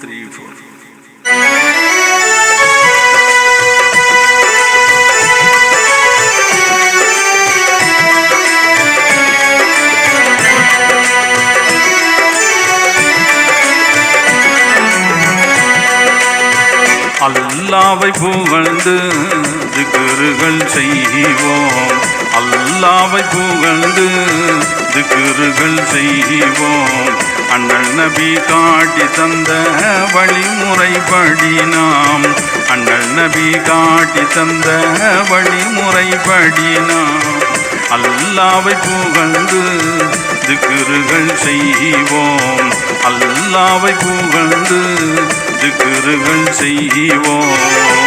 Three four அல்லாவை புகழ்ந்து திக்குறுகள் செய்வோம். அல்லாவை புகழ்ந்து திக்குறுகள் செய்வோம். அண்ணல் நபி காட்டி தந்த வழிமுறைப்படி நாம். அண்ணல் நபி காட்டி தந்த வழிமுறைப்படி நாம். அல்லாவை புகழ்ந்து திக்குறுகள் செய்வோம். அல்லாவை புகழ்ந்து திக்குறுகள் செய்வோம்.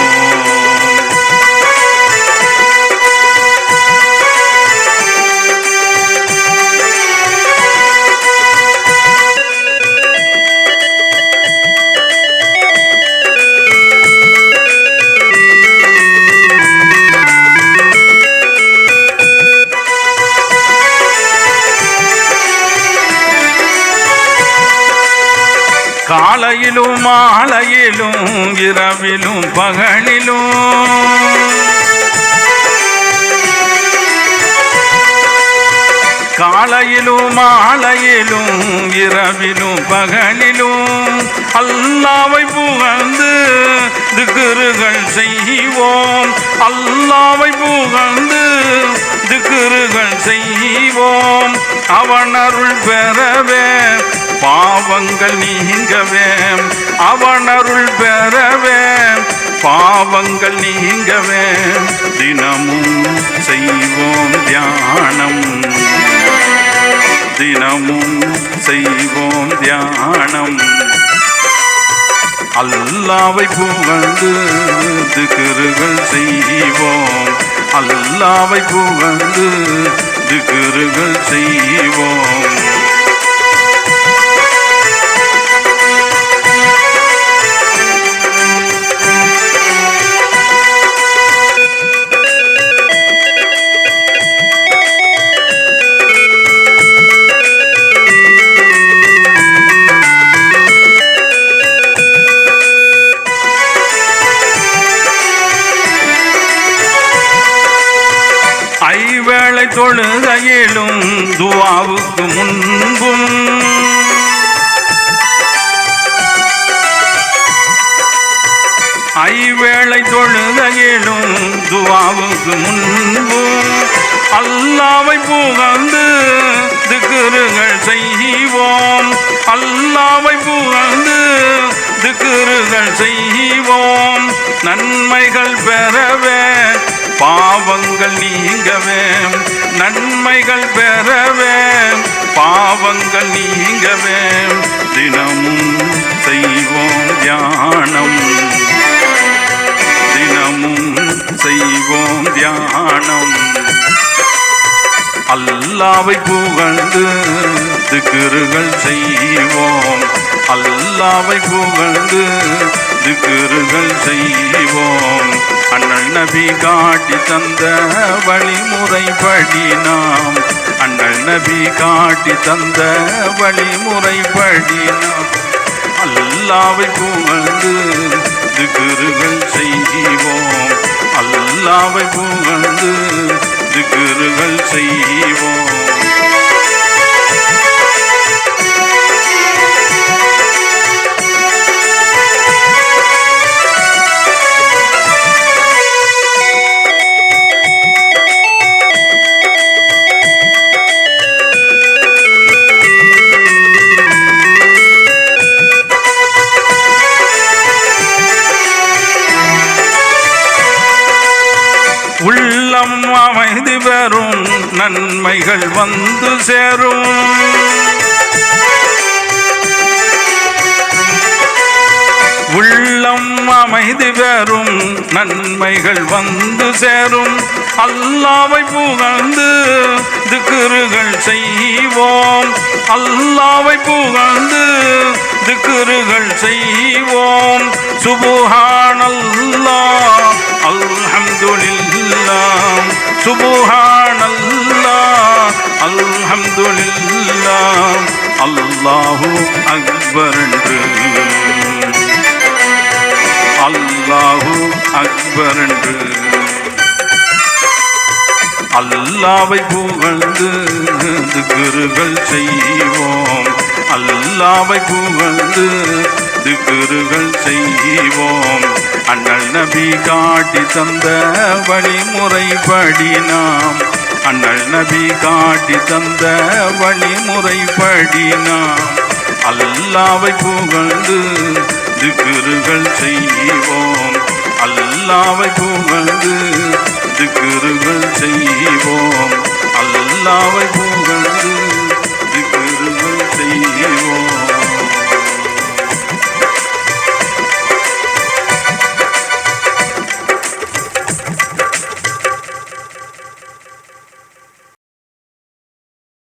காலையிலும் மாலையிலும் இரவிலும் பகலிலும். காலையிலும் மாலையிலும் இரவிலும் பகலிலும் அல்லாவை புகழ்ந்து திக்குறுகள் செய்வோம். அல்லாவை புகழ்ந்து திக்குறுகள் செய்வோம். அவன் அருள் பெறவே பாவங்கள் நீங்கவே அவனருள் அருள் பெறவே பாவங்கள் நீங்கவே தினமும் செய்வோம் தியானம். தினமும் செய்வோம் தியானம். அல்லாவை புகழ்ந்து திகிருகள் செய்வோம். அல்லாவை புகழ்ந்து திகிருகள் செய்வோம். ஐவேளை தொழுகையிலும் துவாவுக்கு முன்பும். ஐவேளை தொழுகையிலும் துவாவுக்கு முன்பும். அல்லாவை புகழ்ந்து திக்குறுகள் செய்வோம். அல்லாவை புகழ்ந்து திக்குறுகள் செய்வோம். நன்மைகள் பெறவே பாவங்கள் நீங்கவே. நன்மைகள் பெறவே பாவங்கள் நீங்கவே தினமும் செய்வோம் தியானம். தினமும் செய்வோம் தியானம். அல்லாவை புகழ்ந்து திக்குறுகள் செய்வோம். அல்லாவை புகழ்ந்து திக்குறுகள் செய்வோம். அண்ணல் நபி காட்டி தந்த வழிமுறைப்படி நாம். அண்ணல் நபி காட்டி தந்த வழிமுறைப்படி நாம். அல்லாவை புகழ்ந்து திக்குறுகள் செய்வோம். அல்லாவை புகழ்ந்து திக்குறுகள் செய்வோம். அமைதி பெறும் நன்மைகள் வந்து சேரும். உள்ளம் அமைதி பெறும் நன்மைகள் வந்து சேரும். அல்லாவை புகழ்ந்து திக்குறுகள் செய்வோம். அல்லாவை புகழ்ந்து திக்குறுகள் செய்வோம். சுபுஹானல்லாஹ். அல்ஹம்துலில்லாஹ் அல்லாஹூ அக்பர் என்று. அல்லாஹூ அக்பர் என்று. அல்லாவை புகழ்ந்து திக்குறுகள் செய்வோம். அல்லாவை புகழ்ந்து திக்குறுகள் செய்வோம். அண்ணல் நபி காட்டி தந்த வழிமுறைப்படி நாம் அண்ணல் நபி காட்டி தந்த வழிமுறைப்படி நாம் அல்லாவை புகழ்ந்து திக்குறுகள் செய்வோம். அல்லாவை புகழ்ந்து திக்குறுகள் செய்வோம். அல்லாவை புகழ்ந்து